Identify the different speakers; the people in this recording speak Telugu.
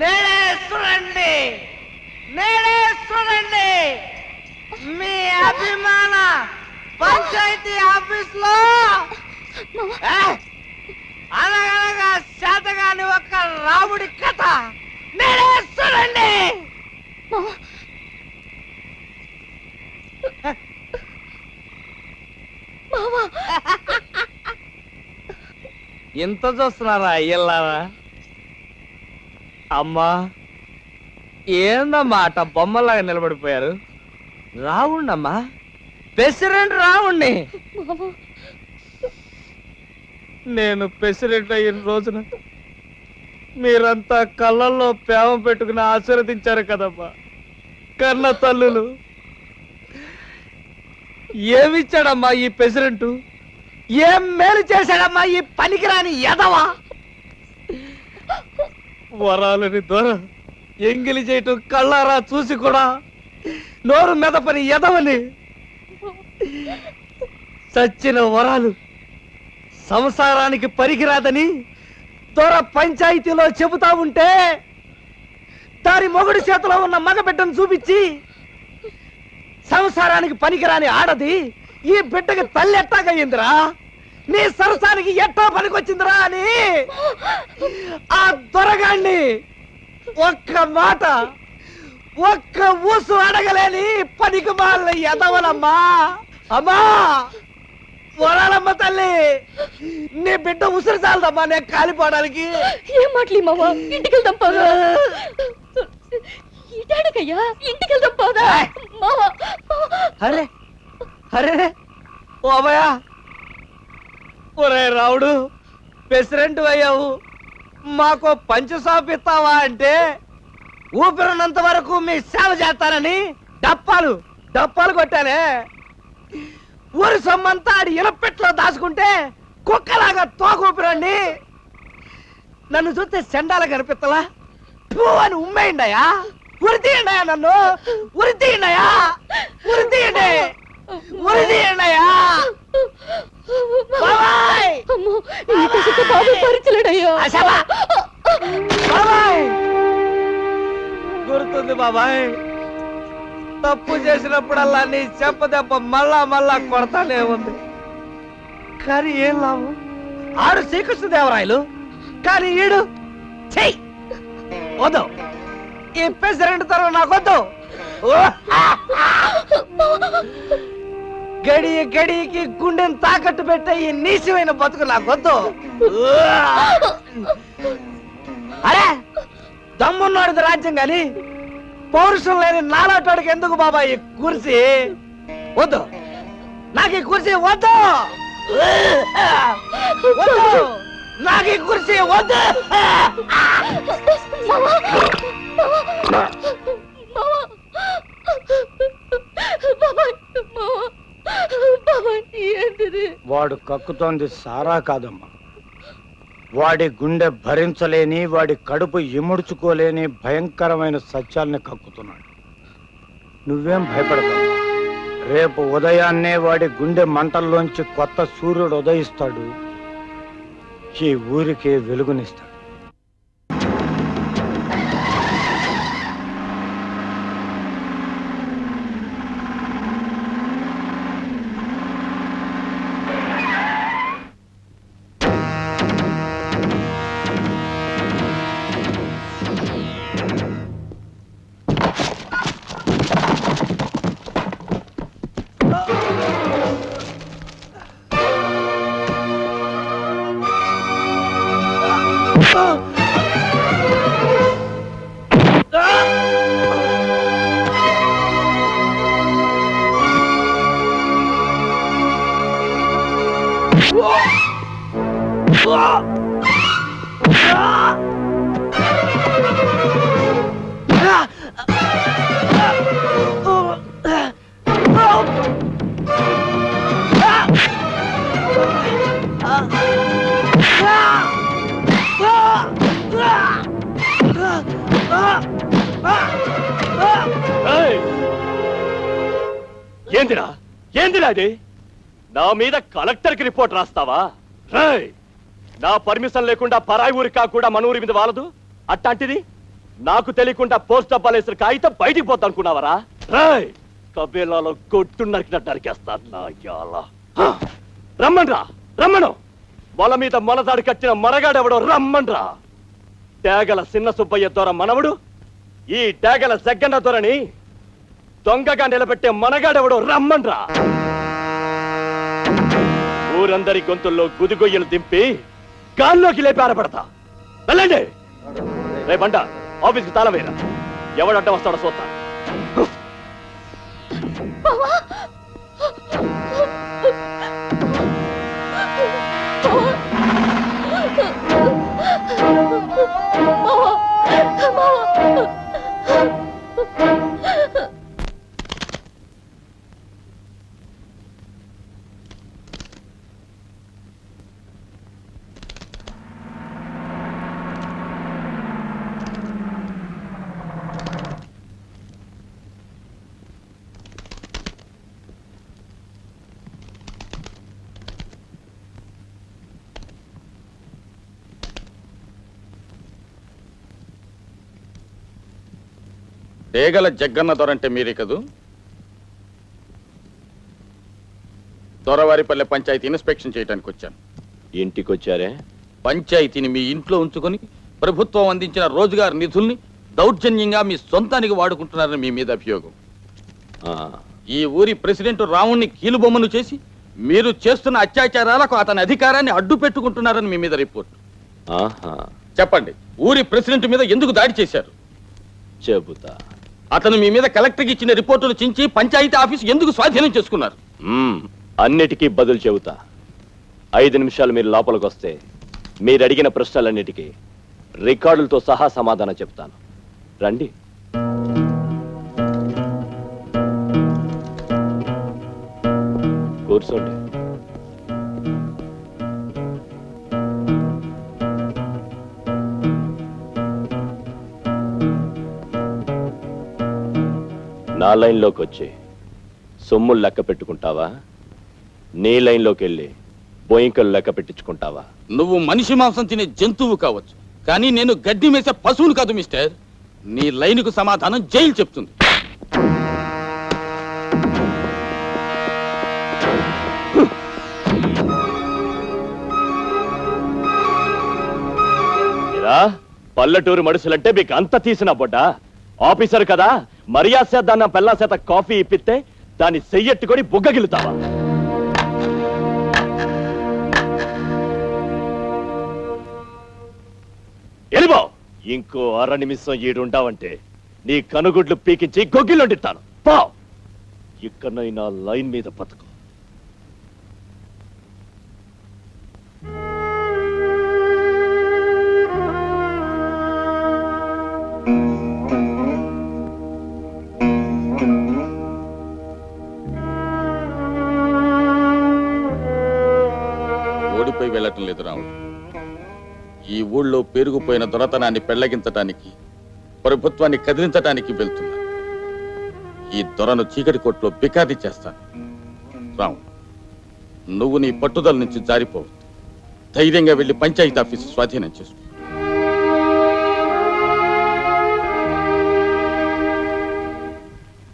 Speaker 1: నేడే చూడండి నేడే చూడండి మీ అభిమాన పంచాయతీ ఆఫీస్లో అనగనగా శాతగాని ఒక రాముడి కథ. నేడే చూడండి ఎంత చూస్తున్నారా అయ్యల్లారా? అమ్మా ఏందమ్మా అట్ట బొమ్మలాగా నిలబడిపోయారు. రావుండమ్మా ప్రెసిడెంట్ రావుండి
Speaker 2: మావా
Speaker 1: నేను ప్రెసిడెంట్ అయిన రోజున మీరంతా కళ్ళల్లో ప్రేమ పెట్టుకుని ఆశీర్వదించారు కదమ్మా. కన్న తల్లులు. ఏమిచ్చాడమ్మా ఈ ప్రెసిడెంట్ ఏం మేలు చేశాడమ్మా ఈ పనికిరాని ఎదవా వరాలని దూరం ఎంగిలి చేయటం కళ్ళారా చూసి కూడా నోరు మెదపని ఎదవని చచ్చిన వరాలు సంసారానికి పనికిరాదని దొర పంచాయతీలో చెబుతా ఉంటే దాని మొగుడి చేతిలో ఉన్న మగబిడ్డను చూపించి సంసారానికి పనికిరాని ఆడది ఈ బిడ్డకి తల్లి ఎట్టాగయ్యిందిరా నీ సరసానికి ఎట్టా పనికొచ్చిందిరా అని? ఆ దొరగాన్ని ఒక్క మాట ఒక్క ఊసు అడగలేని పనికి మాల ఎదవలమ్మా అమ్మా వరాలమ్మ తల్లి నీ బిడ్డ ఉసిరి చాలదమ్మా నేను కాలిపోవడానికి
Speaker 2: ఏం మాటలు మావా? ఇంటికి వెళ్దాం పదా ఇటాడకయ్యా ఇంటికి వెళ్దాం పదా. మావా.
Speaker 1: అరే అరే ఓ అభయా ఒరే రావుడు ప్రెసిడెంట్ అయ్యావు. మాకు పంచు ఇస్తావా అంటే ఊపిరినంత వరకు మీ సేవ చేస్తానని డప్పాలు డప్పాలు కొట్టానే. ఊరి సొమ్మంతా ఆడి ఇలపెట్లో దాచుకుంటే కుక్కలాగా తోకూపిరండి. నన్ను చూస్తే చెండాలు కనిపిస్తలా? పూ అని ఉమ్మేయండియా ఉరి తీయండి నన్ను. ఉరి తీయండియా ఉరి తీయండి ఉరి తీయండియా బాబాయ్!
Speaker 2: అమ్మో ఈ కసితో బాబు భరించలేడయ్యా
Speaker 1: అసలా బాబాయ్! గుర్తుంది బాబాయ్. తప్పు చేసినప్పుడల్లా నీ చెప్ప దెబ్బ మళ్ళా మళ్ళా కొడతానే ఉంది. కానీ ఏం లాభం? ఆడు శ్రీకృష్ణదేవరాయలు. కానీ ఈడు చెయ్యి వద్దు. ఈ ప్రెసిడెంట్ తరం నాకొద్దు గడియ గడి గడికి గుండెని తాకట్టు పెట్టే ఈ నీచమైన బతుకు నాకొద్దు. ఓ! అరే దమ్మున్నాడు రాజ్యం గాని పౌరుషం లేని నాలాటోడికి ఎందుకు బాబా ఈ కుర్చీ? వద్దు. నాకు ఈ కుర్చీ వద్దు. వద్దు. నాకు ఈ కుర్చీ వద్దు.
Speaker 3: వాడు కక్కుతోంది సారా కాదమ్మా. వాడి గుండె భరించలేని వాడి కడుపు ఇముడ్చుకోలేని భయంకరమైన సత్యాల్ని కక్కుతున్నాడు. నువ్వేం భయపడతావు? రేపు ఉదయాన్నే వాడి గుండె మంటల్లోంచి కొత్త సూర్యుడు ఉదయిస్తాడు. ఈ ఊరికే వెలుగునిస్తాడు.
Speaker 4: ఏందిరా? ఏందిరా అది నా మీద కలెక్టర్కి రిపోర్ట్ రాస్తావా! నా పర్మిషన్ లేకుండా పరాయి ఊరి కూడా మన ఊరి మీద వాలదు? అట్లాంటిది నాకు తెలియకుండా పోస్ట్ డబ్బాలు వేసిన కాగితం బయటికి పోతా అనుకున్నావరా! కబేలాలో కొట్టు నరికినట్టు నరికేస్తాను! రమ్మన్రా రమ్మను! మొల మీద మొలదాడి కట్టిన మరగాడెవడో రమ్మన్రా తేగల చిన్న సుబ్బయ్య దొర మనవడు ఈ తేగల జగ్గన్న దొరని దొంగగా నిలబెట్టే మనగాడెవడో రమ్మన్రా ఊరందరి గొంతుల్లో గుదిగొయ్యలు దింపి గాల్లోకి లేపి ఆరపడతా వెళ్ళండి. రే బండ ఆఫీస్కి తాళం వేయరా. ఎవడు అడ్డం వస్తాడో చూస్తా.
Speaker 5: తేగల జగ్గన్న దొరంటే మీరే కదూ? దొరవారిపల్లె పంచాయతీ ఇన్స్పెక్షన్ చేయడానికి వచ్చాను.
Speaker 4: ఇంటికి వచ్చారే
Speaker 5: పంచాయతీని మీ ఇంట్లో ఉంచుకొని ప్రభుత్వం అందించిన రోజ్గార్ నిధుల్ని దౌర్జన్యంగా మీ సొంతానికి వాడుకుంటున్నారని మీ మీద అభియోగం. ఈ ఊరి ప్రెసిడెంట్ రావుణ్ణి కీలుబొమ్మను చేసి మీరు చేస్తున్న అత్యాచారాలకు అతని అధికారాన్ని అడ్డు పెట్టుకుంటున్నారని మీ మీద రిపోర్ట్.
Speaker 4: ఆహా.
Speaker 5: చెప్పండి ఊరి ప్రెసిడెంట్ మీద ఎందుకు దాడి చేశారు?
Speaker 4: చెబుతా.
Speaker 5: అతను మీ మీద కలెక్టర్కి ఇచ్చిన రిపోర్టులు చించి పంచాయతీ ఆఫీస్ ఎందుకు స్వాధీనం చేసుకున్నారు?
Speaker 4: అన్నిటికీ బదులు చెబుతా. ఐదు నిమిషాలు మీరు లోపలికి వస్తే మీరు అడిగిన ప్రశ్నలన్నిటికీ రికార్డులతో సహా సమాధానం చెప్తాను. రండి. కూర్చోండి. నా లైన్లోకి వచ్చి సొమ్ములు లెక్క పెట్టుకుంటావా? నీ లైన్లోకి వెళ్ళి బోయింకలు లెక్క పెట్టించుకుంటావా?
Speaker 5: నువ్వు మనిషి మాంసం తినే జంతువు కావచ్చు కానీ నేను గడ్డి మేసే పశువును కాదు మిస్టర్. నీ లైన్కు సమాధానం జైలు చెప్తుంది.
Speaker 4: పల్లెటూరు మనుషులంటే మీకు అంత తీసిన బొడ్డ? ఆఫీసర్ కదా? మర్యాద దాన్ని పెళ్ళా చేత కాఫీ ఇప్పిస్తే దాన్ని చెయ్యెట్టుకొని బుగ్గగిలుతావా ఎలిబో! ఇంకో అర నిమిషం ఈడుంటావంటే నీ కనుగుడ్లు పీకించి గొగ్గిలుండిస్తాను పో! ఇక్కడైనా లైన్ మీద బతుకు.
Speaker 5: లేదు రాముడు. ఈ ఊళ్ళో పెరిగిపోయిన దొరతనాన్ని పెళ్ళగించటానికి ప్రభుత్వాన్ని కదిలించటానికి వెళ్తున్నా. ఈ దొరను చీకటి కొట్లో బికాది చేస్తాను. రాముడు నువ్వు నీ పట్టుదల నుంచి జారిపోవద్దు. ధైర్యంగా వెళ్ళి పంచాయతీ ఆఫీసు స్వాధీనం చేసుకో.